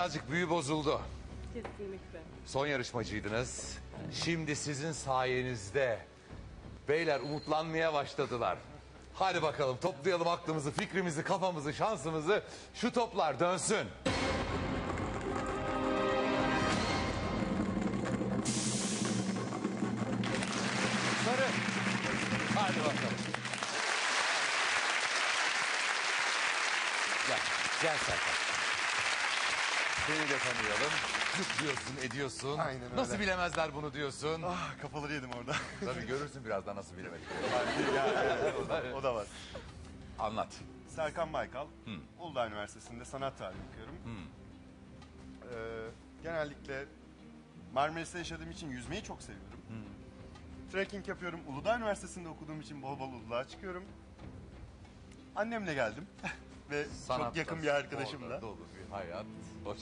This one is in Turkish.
Birazcık büyü bozuldu. Kesinlikle. Son yarışmacıydınız. Şimdi sizin sayenizde beyler umutlanmaya başladılar. Hadi bakalım toplayalım aklımızı, fikrimizi, kafamızı, şansımızı. Şu toplar dönsün. Sarı. Hadi bakalım. Gel, gel Serkan. Seni de tanıyalım. Zıplıyorsun, ediyorsun. Aynen öyle. Nasıl bilemezler bunu diyorsun. Ah kafaları yedim orada. Tabii görürsün birazdan nasıl bilemedik. Ya, evet, o, da, o da var. Anlat. Serkan Baykal. Uludağ Üniversitesi'nde sanat tarihi okuyorum. Ee, genellikle Marmaris'te yaşadığım için yüzmeyi çok seviyorum. Trekking yapıyorum. Uludağ Üniversitesi'nde okuduğum için bol bol Uludağ'a çıkıyorum. Annemle geldim. Ve çok yakın bir arkadaşımla. Dolu bir hayat. Hoş